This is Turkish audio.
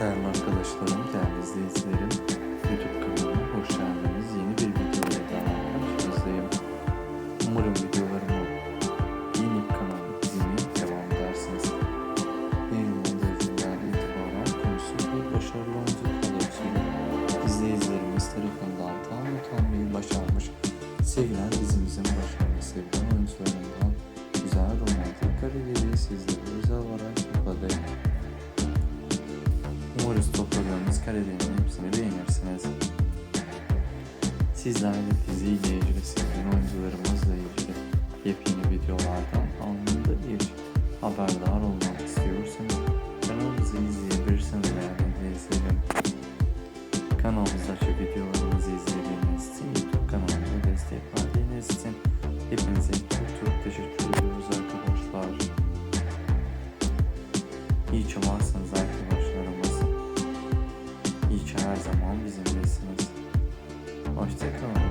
Değerli arkadaşlarım, değerli izleyicilerim, YouTube kanalıma hoş geldiniz. Yeni bir video ile daha karşınızdayım. Umarım videolarımı beğenip kanalıma izlemeye devam edersiniz. Yayınlandığından itibaren konusu bir başarılı oyuncu kadrosuyla izleyicilerimiz tarafından tam utanmayı başarmış. Sevilen dizimizin başarılı sevilen oyuncularından güzel romantik kariyeri sizlere özel olarak. Umarız topladığımız karelerin hepsini beğenirsiniz. Sizler de diziyle ilgili sevgili oyuncularımızla ilgili yepyeni videolardan anında bir haberdar olmak istiyorsanız kanalımızı izleyebilirsiniz değerli izleyicilerim. Kanalımızda açık videolarımızı izlediğiniz için YouTube kanalımıza destek verdiğiniz için hepinize çok çok teşekkür ediyoruz arkadaşlar. İyi ki arkadaşlarımız. Zaman bizimlesiniz. Hoşçakalın.